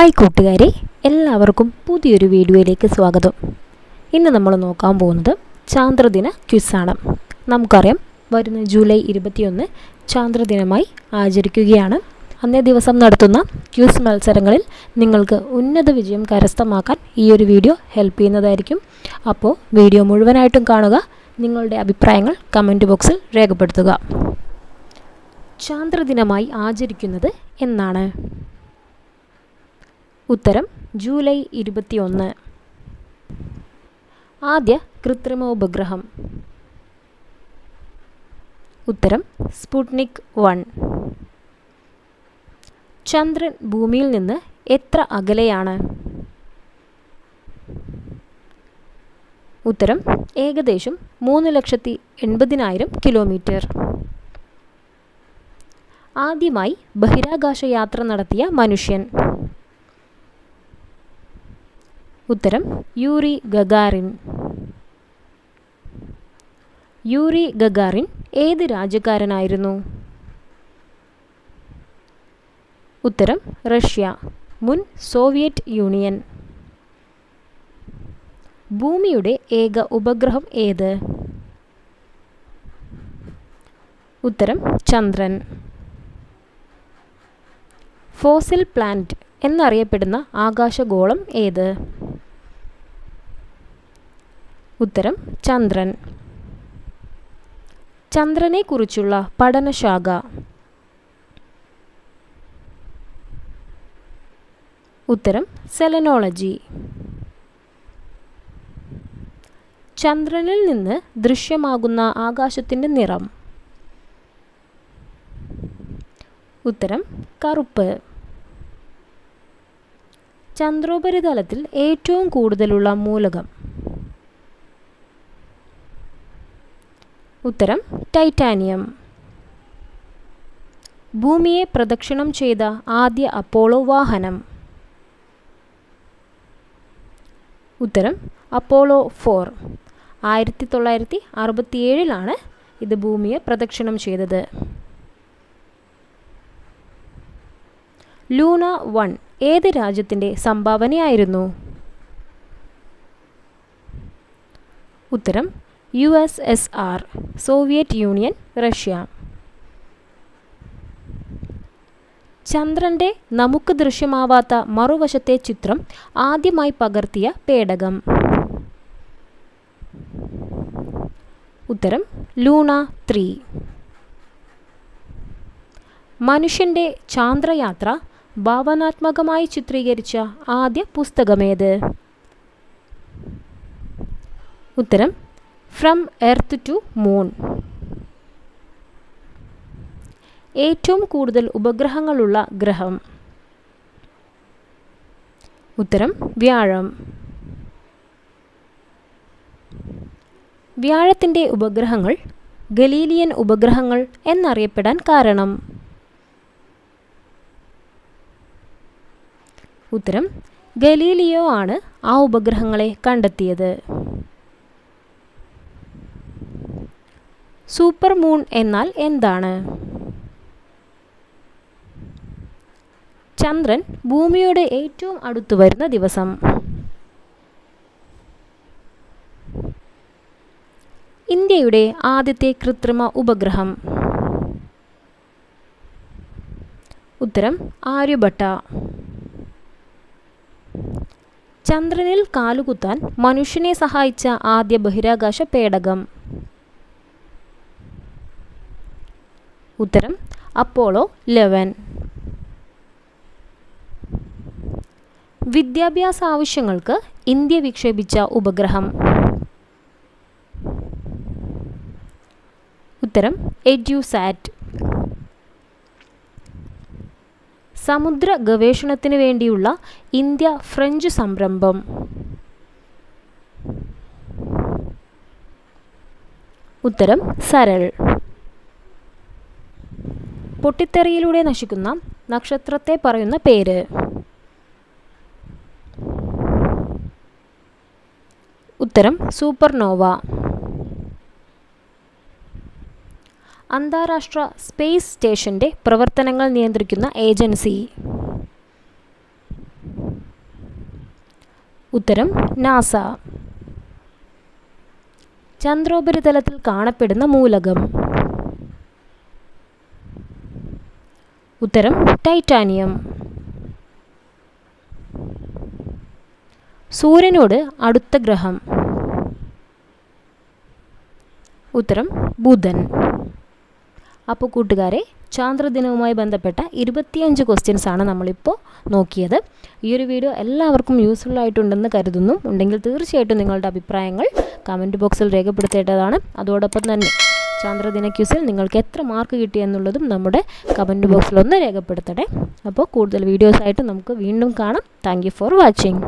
Hi കൂട്ടുകാരെ എല്ലാവർക്കും പുതിയൊരു വീഡിയോയിലേക്ക് സ്വാഗതം. ഇന്ന് നമ്മൾ നോക്കാൻ പോകുന്നത് ചാന്ദ്രദിന ക്വിസാണ്. നമുക്കറിയാം വരുന്ന ജൂലൈ ഇരുപത്തിയൊന്ന് ചാന്ദ്രദിനമായി ആചരിക്കുകയാണ്. അന്നേ ദിവസം നടത്തുന്ന ക്യൂസ് മത്സരങ്ങളിൽ നിങ്ങൾക്ക് ഉന്നത വിജയം കരസ്ഥമാക്കാൻ ഈ ഒരു വീഡിയോ ഹെൽപ്പ് ചെയ്യുന്നതായിരിക്കും. അപ്പോൾ വീഡിയോ മുഴുവനായിട്ടും കാണുക നിങ്ങളുടെ അഭിപ്രായങ്ങൾ കമന്റ് ബോക്സിൽ രേഖപ്പെടുത്തുക. ചാന്ദ്രദിനമായി ആചരിക്കുന്നത് എന്നാണ്? ഉത്തരം ജൂലൈ ഇരുപത്തിയൊന്ന്. ആദ്യ കൃത്രിമ ഉപഗ്രഹം. ഉത്തരം സ്പുട്നിക് വൺ. ചന്ദ്രൻ ഭൂമിയിൽ നിന്ന് എത്ര അകലെയാണ്? ഉത്തരം ഏകദേശം മൂന്ന് ലക്ഷത്തി എൺപതിനായിരം കിലോമീറ്റർ. ആദ്യമായി ബഹിരാകാശ യാത്ര നടത്തിയ മനുഷ്യൻ. ഉത്തരം യൂറി ഗഗാറിൻ. യൂറി ഗഗാറിൻ ഏത് രാജ്യക്കാരനായിരുന്നു? ഉത്തരം റഷ്യ മുൻ സോവിയറ്റ് യൂണിയൻ. ഭൂമിയുടെ ഏക ഉപഗ്രഹം ഏത്? ഉത്തരം ചന്ദ്രൻ. ഫോസിൽ പ്ലാന്റ് എന്നറിയപ്പെടുന്ന ആകാശഗോളം ഏത്? ഉത്തരം ചന്ദ്രൻ. ചന്ദ്രനെക്കുറിച്ചുള്ള പഠനശാഖ. ഉത്തരം സെലനോളജി. ചന്ദ്രനിൽ നിന്ന് ദൃശ്യമാകുന്ന ആകാശത്തിന്റെ നിറം. ഉത്തരം കറുപ്പ്. ചന്ദ്രോപരിതലത്തിൽ ഏറ്റവും കൂടുതലുള്ള മൂലകം. ഉത്തരം ടൈറ്റാനിയം. ഭൂമിയെ പ്രദക്ഷിണം ചെയ്ത ആദ്യ അപ്പോളോ വാഹനം. ഉത്തരം അപ്പോളോ ഫോർ. ആയിരത്തി തൊള്ളായിരത്തി അറുപത്തിയേഴിലാണ് ഇത് ഭൂമിയെ പ്രദക്ഷിണം ചെയ്തത്. ലൂണ വൺ ഏത് രാജ്യത്തിന്റെ സംഭാവനയായിരുന്നു? ഉത്തരം U S S R Soviet Union Russia. ചന്ദ്രന്റെ നമുക്ക് ദൃശ്യമാവാത്ത മറുവശത്തെ ചിത്രം ആദ്യമായി പകർത്തിയ പേടകം. ഉത്തരം ലൂണ ത്രീ. മനുഷ്യന്റെ ചാന്ദ്രയാത്ര ഭാവനാത്മകമായി ചിത്രീകരിച്ച ആദ്യ പുസ്തകമേത്? ഉത്തരം ഫ്രം എർത്ത് ടു മൂൺ ഏറ്റവും കൂടുതൽ ഉപഗ്രഹങ്ങളുള്ള ഗ്രഹം. ഉത്തരം വ്യാഴം. വ്യാഴത്തിന്റെ ഉപഗ്രഹങ്ങൾ ഗലീലിയൻ ഉപഗ്രഹങ്ങൾ എന്നറിയപ്പെടാൻ കാരണം. ഉത്തരം ഗലീലിയോ ആണ് ആ ഉപഗ്രഹങ്ങളെ കണ്ടെത്തിയത്. സൂപ്പർ മൂൺ എന്നാൽ എന്താണ്? ചന്ദ്രൻ ഭൂമിയോട് ഏറ്റവും അടുത്തു വരുന്ന ദിവസം. ഇന്ത്യയുടെ ആദ്യത്തെ കൃത്രിമ ഉപഗ്രഹം. ഉത്തരം ആര്യഭട്ട. ചന്ദ്രനിൽ കാലുകുത്താൻ മനുഷ്യനെ സഹായിച്ച ആദ്യ ബഹിരാകാശ പേടകം. ഉത്തരം അപ്പോളോ ലെവൻ. വിദ്യാഭ്യാസ ആവശ്യങ്ങൾക്ക് ഇന്ത്യ വിക്ഷേപിച്ച ഉപഗ്രഹം. ഉത്തരം എഡ്യൂസാറ്റ്. സമുദ്ര ഗവേഷണത്തിന് വേണ്ടിയുള്ള ഇന്ത്യ ഫ്രഞ്ച് സംരംഭം. ഉത്തരം സരൾ. പൊട്ടിത്തെറിയിലൂടെ നശിക്കുന്ന നക്ഷത്രത്തെ പറയുന്ന പേര്. ഉത്തരം സൂപ്പർനോവ. അന്താരാഷ്ട്ര സ്പേസ് സ്റ്റേഷന്റെ പ്രവർത്തനങ്ങൾ നിയന്ത്രിക്കുന്ന ഏജൻസി. ഉത്തരം നാസ. ചന്ദ്രോപരിതലത്തിൽ കാണപ്പെടുന്ന മൂലകം. ഉത്തരം ടൈറ്റാനിയം. സൂര്യനോട് അടുത്ത ഗ്രഹം. ഉത്തരം ബുധൻ. അപ്പോൾ കൂട്ടുകാരെ ചാന്ദ്രദിനവുമായി ബന്ധപ്പെട്ട ഇരുപത്തിയഞ്ച് ക്വസ്റ്റ്യൻസ് ആണ് നമ്മളിപ്പോൾ നോക്കിയത്. ഈ ഒരു വീഡിയോ എല്ലാവർക്കും യൂസ്ഫുൾ ആയിട്ടുണ്ടെന്ന് കരുതുന്നു. ഉണ്ടെങ്കിൽ തീർച്ചയായിട്ടും നിങ്ങളുടെ അഭിപ്രായങ്ങൾ കമന്റ് ബോക്സിൽ രേഖപ്പെടുത്തേണ്ടതാണ്. അതോടൊപ്പം തന്നെ ചാന്ദ്രദിന ക്യൂസിൽ നിങ്ങൾക്ക് എത്ര മാർക്ക് കിട്ടി എന്നുള്ളതും നമ്മുടെ കമന്റ് ബോക്സിലൊന്ന് രേഖപ്പെടുത്തണേ അപ്പോൾ കൂടുതൽ വീഡിയോസായിട്ട് നമുക്ക് വീണ്ടും കാണാം. Thank for watching